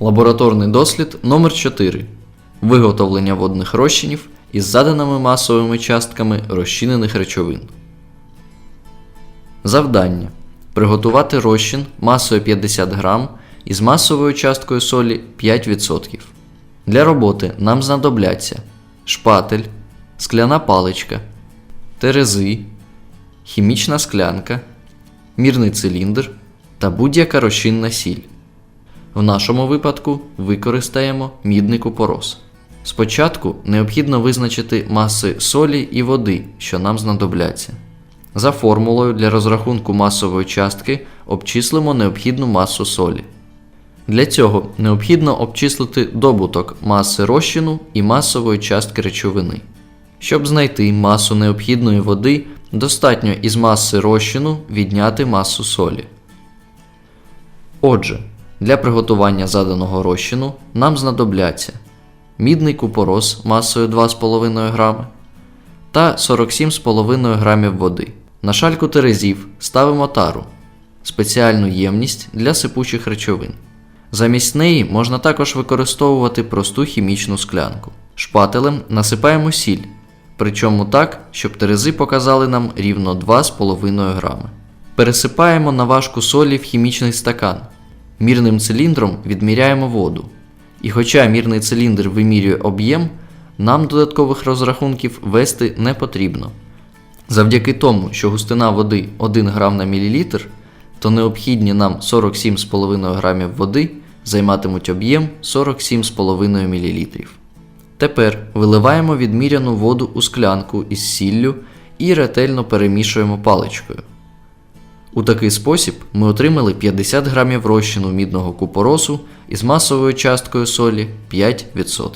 Лабораторний дослід номер 4 Виготовлення водних розчинів із заданими масовими частками розчинених речовин. Завдання. Приготувати розчин масою 50 грам із масовою часткою солі 5%. Для роботи нам знадобляться шпатель, скляна паличка, терези, хімічна склянка, мірний циліндр та будь-яка розчинна сіль. В нашому випадку використаємо мідний купорос. Спочатку необхідно визначити маси солі і води, що нам знадобляться. За формулою для розрахунку масової частки обчислимо необхідну масу солі. Для цього необхідно обчислити добуток маси розчину і масової частки речовини. Щоб знайти масу необхідної води, достатньо із маси розчину відняти масу солі. Отже, для приготування заданого розчину нам знадобляться мідний купорос масою 2,5 грами та 47,5 грамів води. На шальку терезів ставимо тару спеціальну ємність для сипучих речовин. Замість неї можна також використовувати просту хімічну склянку. Шпателем насипаємо сіль, причому так, щоб терези показали нам рівно 2,5 грами. Пересипаємо на важку солі в хімічний стакан. Мірним циліндром відміряємо воду. І хоча мірний циліндр вимірює об'єм, нам додаткових розрахунків вести не потрібно. Завдяки тому, що густина води 1 грам на мілілітр, то необхідні нам 47,5 грамів води займатимуть об'єм 47,5 мл. Тепер виливаємо відміряну воду у склянку із сіллю і ретельно перемішуємо паличкою. У такий спосіб ми отримали 50 грамів розчину мідного купоросу із масовою часткою солі 5%.